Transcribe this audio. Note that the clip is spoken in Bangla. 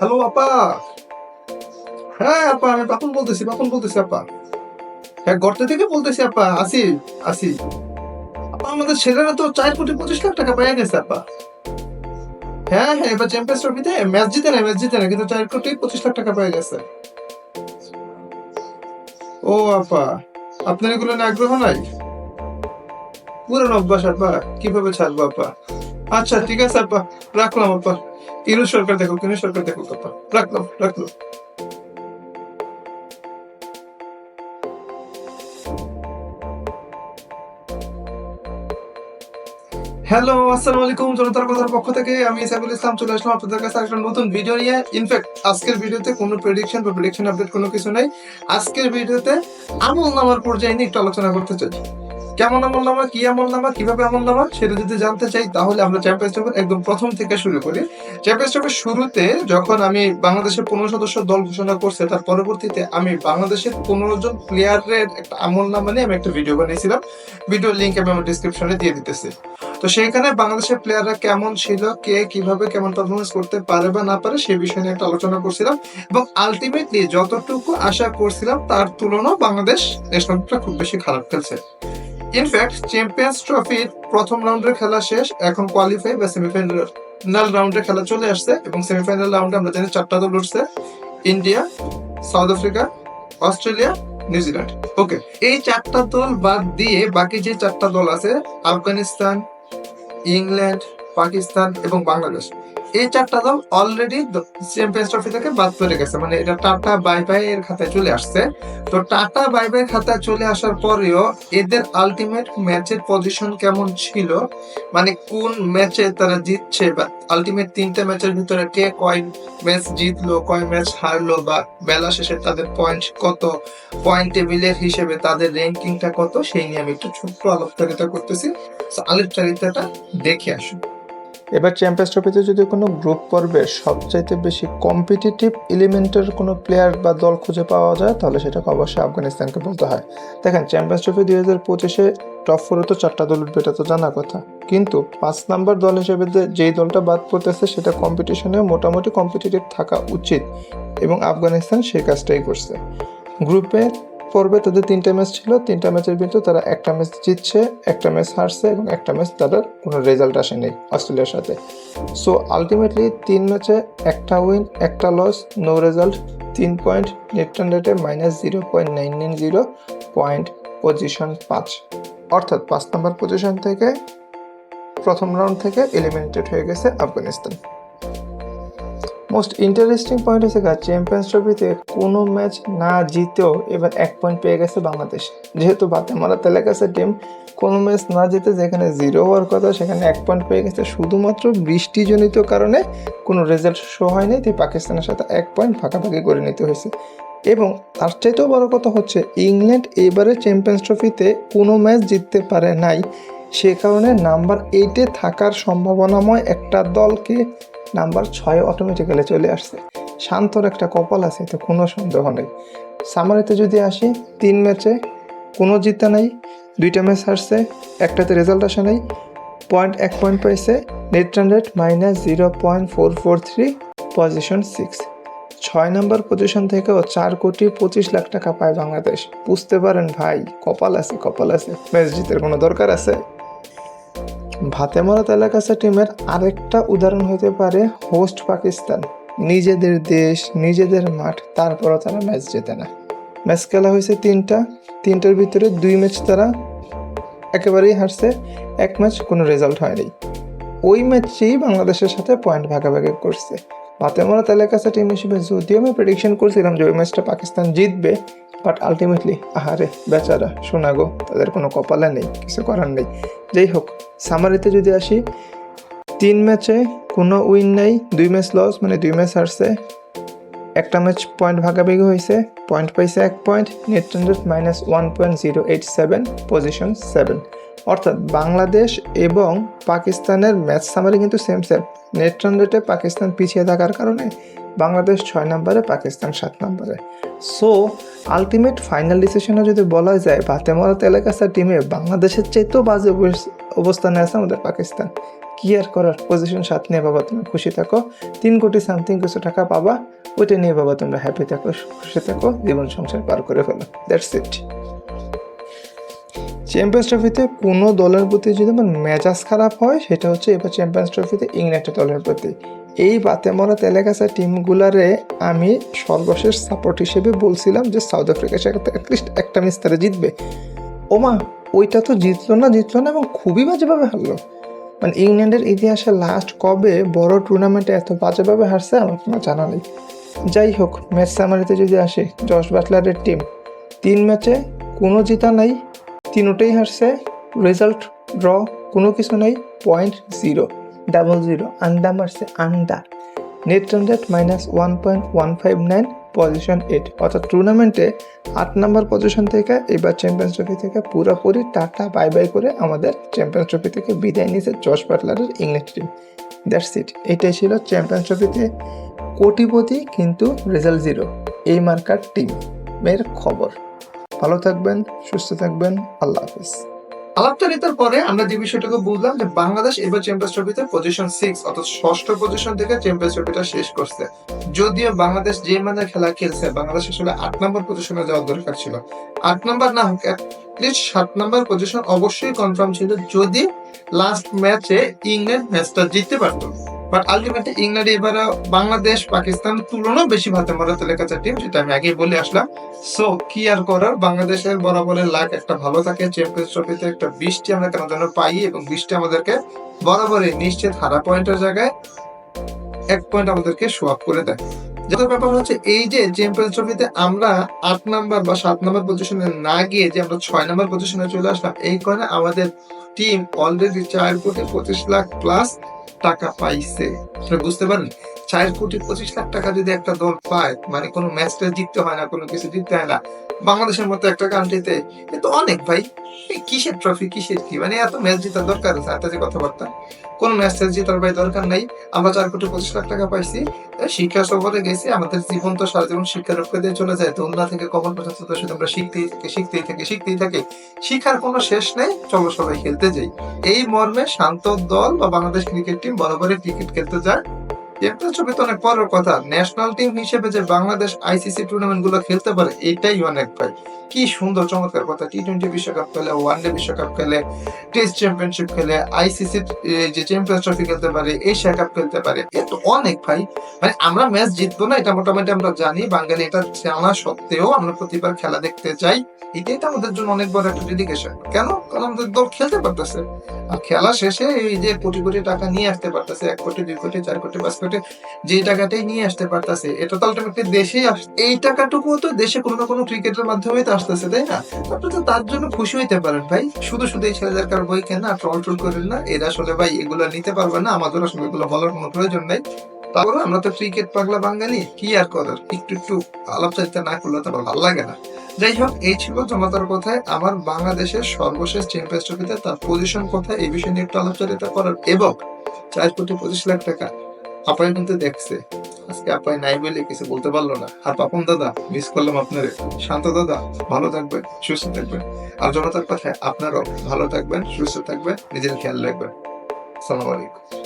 হ্যালো আপা। হ্যাঁ আপা, আমি পাপন বলতেছি পাপন বলতেছি, আপা। হ্যাঁ গর্তে থেকে বলতেছি, আপা, আসি আসি। আপা, আমাদের ছেলেরা তো চার কোটি পঁচিশ লাখ টাকা পেয়ে গেছে, আপা। হ্যাঁ হ্যাঁ এবার চ্যাম্পিয়ন্স ট্রফিতে ম্যাচ জিতে না ম্যাচ জিতে না কিন্তু চার কোটি পঁচিশ লাখ টাকা পেয়ে গেছে। ও, আপা, আপনার এগুলো নিয়ে আগ্রহ নাই? পুরান অভ্যাস, আপা, কীভাবে ছাড়বো, আপা? আচ্ছা ঠিক আছে, আপা, রাখলাম, আপা। ইনু সরকার দেখো কিনু সরকার দেখো আপা রাখলাম রাখলাম হ্যালো আসসালামু আলাইকুম, জনতার কথার পক্ষ থেকে। আমি সাইফুল ইসলাম, চলে আসলাম আপনাদের কাছে একটা নতুন ভিডিও নিয়ে। ইনফ্যাক্ট আজকের ভিডিওতে কোনো প্রেডিকশন বা প্রেডিকশন আপডেট কোনো কিছু নাই। আজকের ভিডিওতে আমল নামার পর্যায়ে নিয়ে একটু আলোচনা করতে চাই। কেমন আমল নামা, কি আমল নামা, কীভাবে আমল নামা, সেটা যদি জানতে চাই, তাহলে আমরা চ্যাম্পিয়ন্স ট্রফির একদম প্রথম থেকে শুরু করি। চ্যাম্পিয়ন্স ট্রফির শুরুতে যখন আমি বাংলাদেশের পনেরো সদস্য দল ঘোষণা করছে, তার পরবর্তীতে আমি বাংলাদেশের পনেরো জন প্লেয়ারের একটা আমল নামা নিয়ে আমি একটা ভিডিও বানিয়েছিলাম। ভিডিও লিঙ্ক আমি আমার ডিসক্রিপশনে দিয়ে দিতেছি। তো সেইখানে বাংলাদেশের প্লেয়াররা কেমন ছিল, কে কীভাবে কেমন পারফরমেন্স করতে পারে বা না পারে, সেই বিষয় নিয়ে একটা আলোচনা করছিলাম। এবং আলটিমেটলি যতটুকু আশা করছিলাম, তার তুলনাও বাংলাদেশ ন্যাশনালটা খুব বেশি খারাপ খেলছে। ইনফ্যাক্ট চ্যাম্পিয়ন্স ট্রফির প্রথম রাউন্ডের খেলা শেষ, এখন কোয়ালিফাই বা সেমিফাইনাল রাউন্ডের খেলা চলে আসছে এবং সেমিফাইনাল রাউন্ডে আমরা জানি চারটা দল উঠছে India South Africa Australia New Zealand okay এই চারটা দল বাদ দিয়ে বাকি যে চারটা দল আছে আফগানিস্তান ইংল্যান্ড পাকিস্তান এবং বাংলাদেশ এই চারটা দল অলরেডি চ্যাম্পিয়ন্স ট্রফি থেকে বাদ পড়ে গেছে। মানে এটা টাটা বাই বাই এর খাতায় চলে আসছে। তো টাটা বাই বাই খাতায় চলে আসার পরেও এদের আলটিমেট ম্যাচের পজিশন কেমন ছিল? মানে কোন ম্যাচে তারা জিতছে বা আলটিমেট তিনটে ম্যাচের ভিতরে কে কয় ম্যাচ জিতলো, কয় ম্যাচ হারলো বা বেলা শেষে তাদের পয়েন্ট কত পয়েন্ট টেবিলের হিসেবে তাদের র্যাঙ্কিংটা কত, সেই নিয়ে আমি একটু ছোট্ট আলোচনা করতেছি। আলোচনাটা দেখে আসুন। এবার চ্যাম্পিয়ন্স ট্রফিতে যদি কোনো গ্রুপ পর্বে সবচাইতে বেশি কম্পিটিটিভ এলিমেন্টের কোনো প্লেয়ার বা দল খুঁজে পাওয়া যায়, তাহলে সেটাকে অবশ্যই আফগানিস্তানকে বলতে হয়। দেখেন চ্যাম্পিয়ন্স ট্রফি দুই হাজার পঁচিশে টপ ফোরে তো চারটা দল উঠবে, এটা তো জানা কথা। কিন্তু পাঁচ নাম্বার দল হিসেবে যেই দলটা বাদ পড়তেছে, সেটা কম্পিটিশনে মোটামুটি কম্পিটিটিভ থাকা উচিত এবং আফগানিস্তান সেই কাজটাই করছে। গ্রুপে পর্বে তাদের তিনটা ম্যাচ ছিল। তিনটা ম্যাচের ভিতরে তারা একটা ম্যাচ জিতছে, একটা ম্যাচ হারছে এবং একটা ম্যাচ তাদের কোনো রেজাল্ট আসেনি অস্ট্রেলিয়ার সাথে। সো আলটিমেটলি তিন ম্যাচে একটা উইন একটা লস নো রেজাল্ট তিন পয়েন্ট নেট রেটে minus zero point nine nine zero point position পাঁচ। অর্থাৎ পাঁচ নম্বর পজিশন থেকে প্রথম রাউন্ড থেকে এলিমিনেটেড হয়ে গেছে আফগানিস্তান। মোস্ট ইন্টারেস্টিং পয়েন্ট হচ্ছে গা চ্যাম্পিয়ন্স ট্রফিতে কোনো ম্যাচ না জিতেও এবার এক পয়েন্ট পেয়ে গেছে বাংলাদেশ। যেহেতু বাতে বাতেমারা তেলাকাসে টিম কোনো ম্যাচ না জিতে যেখানে জিরো হওয়ার কথা, সেখানে এক পয়েন্ট পেয়ে গেছে। শুধুমাত্র বৃষ্টিজনিত কারণে কোনো রেজাল্ট শো হয়নি, তাই পাকিস্তানের সাথে এক পয়েন্ট ভাগাভাগি করে নিতে হয়েছে। এবং তার চাইতেও বড় কথা হচ্ছে, ইংল্যান্ড এবারে চ্যাম্পিয়ন্স ট্রফিতে কোনো ম্যাচ জিততে পারে নাই। সে কারণে নাম্বার এইটে থাকার সম্ভাবনাময় একটা দলকে নাম্বার ছয় অটোমেটিক্যালি চলে আসছে। শান্তর একটা কপাল আছে, এতে কোনো সন্দেহ নেই। সামারিতে যদি আসি, তিন ম্যাচে কোনো জিতা নাই, দুইটা ম্যাচ হারছে, একটাতে রেজাল্ট আসে নাই পয়েন্ট এক পয়েন্ট পাইছে net run rate minus zero point four four three position six ছয় নম্বর পজিশন থেকেও চার কোটি পঁচিশ লাখ টাকা পায় বাংলাদেশ। বুঝতে পারেন ভাই, কপাল আছে কপাল আছে। ম্যাচ জিতের কোনো দরকার আছে? ভাতেমরা তেলাকাসা টিমের আরেকটা উদাহরণ হতে পারে হোস্ট পাকিস্তান। নিজেদের দেশ, নিজেদের মাঠ, তারপরও তারা ম্যাচ জেতে না। ম্যাচ খেলা হয়েছে তিনটা, তিনটার ভিতরে দুই ম্যাচ তারা একেবারেই হারছে, এক ম্যাচ কোনো রেজাল্ট হয়নি। ওই ম্যাচেই বাংলাদেশের সাথে পয়েন্ট ভাগাভাগি করছে। ভাতেমরা তেলাকাসা টিম হিসেবে যদিও আমি প্রেডিকশন করছিলাম যে ওই ম্যাচটা পাকিস্তান জিতবে বাট আলটিমেটলি আহারে, বেচারা শোনাগো তাদের কোনো কপালে নেই, কিছু করার নেই। যাই হোক সামারিতে যদি আসি, তিন ম্যাচে কোনো উইন নেই, দুই ম্যাচ লস মানে দুই ম্যাচ হারছে, একটা ম্যাচ পয়েন্ট ভাগাভাগি হয়েছে পয়েন্ট পাইছে এক point net rate minus one point zero eight seven position seven অর্থাৎ বাংলাদেশ এবং পাকিস্তানের ম্যাচ সামারি কিন্তু সেম সেম নেট রান রেটে পাকিস্তান পিছিয়ে থাকার কারণে বাংলাদেশ ছয় নম্বরে, পাকিস্তান সাত নম্বরে। সো আলটিমেট ফাইনাল ডিসিশনে যদি বলা যায় ভাতেমারা তেলাকাসা টিমে বাংলাদেশের চাইতেও বাজে অবস- অবস্থানে আছে আমাদের পাকিস্তান। কি আর করার? পজিশন সাত নিয়ে বাবা, তুমি খুশি থাকো। তিন কোটি সামথিং কিছু টাকা পাবা, ওইটা নিয়ে বাবা, তোমরা হ্যাপি থাকো, খুশি থাকো, জীবন সংসার পার করে ফেলো। দ্যাটস ইট চ্যাম্পিয়ন্স ট্রফিতে কোনো দলের প্রতি যদি আমার মেজাজ খারাপ হয়, সেটা হচ্ছে এবার চ্যাম্পিয়ন্স ট্রফিতে ইংল্যান্ডের দলের প্রতি। এই বাতে মরা তেলেগাছা টিমগুলারে আমি সর্বশেষ সাপোর্ট হিসেবে বলছিলাম যে সাউথ আফ্রিকার সাথে অ্যাটলিস্ট একটা ম্যাচ তারা জিতবে। ওমা, ওইটা তো জিতলো না জিতলো না এবং খুবই বাজেভাবে হারলো। মানে ইংল্যান্ডের ইতিহাসে লাস্ট কবে বড় টুর্নামেন্টে এত বাজেভাবে হারছে, আমার কোনো জানা নেই। যাই হোক ম্যাচ সামারিতে যদি আসে, জশ বাটলারের টিম তিন ম্যাচে কোনো জিতা নাই তিনোটাই হারছে। রেজাল্ট ড্র কোনো কিছু নাই। Point zero. Double zero. আন্ডা মারছে আন্ডা। Net rate minus one point one five nine, position eight. অর্থাৎ টুর্নামেন্টে আট নম্বর পজিশন থেকে, এবার চ্যাম্পিয়ন্স ট্রফি থেকে পুরোপুরি টাটা, বাই বাই করে আমাদের চ্যাম্পিয়ন্স ট্রফি থেকে বিদায় নিয়েছে জশ বাটলারের ইংল্যান্ড টিম। That's it. এটাই ছিল চ্যাম্পিয়ন্স ট্রফিতে কোটিপতি কিন্তু রেজাল্ট জিরো। এই মার্কার টিম এর খবর। ভালো থাকবেন, সুস্থ থাকবেন, আল্লাহ হাফিজ। আলাপচারিতার পরে আমরা যে বিষয়টাকে বুঝলাম যে বাংলাদেশ এবার চ্যাম্পিয়ন্স ট্রফিতে পজিশন সিক্স অর্থাৎ ষষ্ঠ পজিশন থেকে চ্যাম্পিয়ন্স ট্রফিটা শেষ করছে। যদিও বাংলাদেশ যে মানে খেলা খেলছে, বাংলাদেশ আসলে আট নম্বর পজিশনে যাওয়ার দরকার ছিল। আট নম্বর না হোক অ্যাটলিস্ট সাত নম্বর পজিশন অবশ্যই কনফার্ম ছিল যদি লাস্ট ম্যাচে ইংল্যান্ড ম্যাচটা জিততে পারতো। বাট আলটিমেটলি ইংল্যান্ড এবার বাংলাদেশ, পাকিস্তান তুলনাও বেশি ভাতে মরা তেলেকাচা টিম যেটা আমি আগেই বলে আসলাম। সো কি আর করার? বাংলাদেশের বরাবরের লাখ একটা ভালো থাকে চ্যাম্পিয়ন্স ট্রফিতে একটা বৃষ্টি আমরা কেন যেন পাই এবং বৃষ্টি আমাদেরকে বরাবরই নিশ্চিত হারা পয়েন্টের জায়গায় এক পয়েন্ট আমাদেরকে আপ করে দেয়। যেটা ব্যাপার হচ্ছে, এই যে চ্যাম্পিয়ন্স ট্রফিতে আমরা আট নাম্বার বা সাত নাম্বার পজিশনে না গিয়ে যে আমরা ছয় নাম্বার পজিশনে চলে আসলাম, এই কারণে আমাদের টিম অলরেডি চার কোটি পঁচিশ লাখ প্লাস টাকা পাইছে। সেটা বুঝতে পারেন চার কোটি পঁচিশ লাখ টাকা যদি একটা দল পায় মানে কোনো ম্যাচটা জিততে হয় না, কোনো কিছু জিততে হয় না, বাংলাদেশের মতো একটা কান্ট্রিতে এ তো অনেক ভাই। কিসের ট্রফি কিসের কি? মানে এত ম্যাচ জেতার দরকার আছে, এত যে কথাবার্তা। কোন ম্যাচ জেতার ভাই দরকার নাই। আমরা চার কোটি পঁচিশ লাখ টাকা পাইছি। শিক্ষা সফরে গেছি, আমাদের জীবন তো সারা জীবন শিক্ষার উপরে দিয়ে চলে যায়। তো উন্না থেকে কখন পর্যন্ত তো শুধু আমরা শিখতেই থাকি শিখতেই থাকি শিখতেই থাকি। শিখার কোনো শেষ নেই, চলো সবাই খেলতে যাই। এই মর্মে শান্ত দল বা বাংলাদেশ ক্রিকেট টিম বরাবরই ক্রিকেট খেলতে যায় চ্যাম্পিয়ন্স ছবি তো অনেক পরের কথা। ন্যাশনাল টিম হিসেবে যে বাংলাদেশ আইসিসি টুর্নামেন্টগুলো খেলতে পারে, এটাই অনেক ভাই। কি সুন্দর, চমৎকার কথা। টি টোয়েন্টি বিশ্বকাপ খেলে ওয়ান ডে বিশ্বকাপ খেলে টেস্ট চ্যাম্পিয়নশিপ খেলে আইসিসি যে চ্যাম্পিয়ন্স ট্রফি খেলতে পারে এশিয়া কাপ খেলতে পারে, এ তো অনেক ভাই। মানে আমরা ম্যাচ জিতবো না, এটা মোটামুটি আমরা জানি। বাঙালি এটা জানা সত্ত্বেও আমরা প্রতিবার খেলা দেখতে চাই। এটাই তো আমাদের জন্য অনেক বড় একটা ডেডিকেশন কেন? কারণ আমাদের দল খেলতে পারতেছে। আর খেলা শেষে এই যে কোটি কোটি টাকা নিয়ে আসতে পারতেছে, এক কোটি, দুই কোটি, চার কোটি, পাঁচ কোটি, যে টাকাটাই নিয়ে আসতে পারতেছে, এটা তো আলটিমেটলি দেশেই এই টাকাটুকু তো দেশে কোনো না কোনো ক্রিকেটের মাধ্যমেই তো আসতেছে, তাই না? আপনি তো তার জন্য খুশি হইতে পারেন, ভাই। শুধু শুধু এই ছেলেদের কার বই কেনা ট্রল ট্রল করেন না। এরা আসলে, ভাই, এগুলো নিতে পারবে না। আমাদের আসলে এগুলো বলার কোনো প্রয়োজন নেই। তারপরে আমরা তো ক্রিকেট পাগলা বাঙালি, কি আর করার? একটু একটু আলাপচারিতা না করলে তো ভালো লাগে না। যাই হোক, এই ছিল জমাতার কথায় আমার বাংলাদেশের সর্বশেষ চ্যাম্পিয়ন্স ট্রফিতে তার পজিশন কোথায়, এই বিষয়ে নিয়ে একটু আলোচনা করার। এবং চার কোটি পঁচিশ লাখ টাকা আপাই কিন্তু দেখছে। আজকে আপনি নাই বলে কিছু বলতে পারল না। আর পাপন দাদা মিস করলাম আপনারে। শান্ত দাদা, ভালো থাকবেন, সুস্থ থাকবেন। আর জনতার কথায় আপনারাও ভালো থাকবেন, সুস্থ থাকবেন, নিজের খেয়াল রাখবেন। সালাম আলাইকুম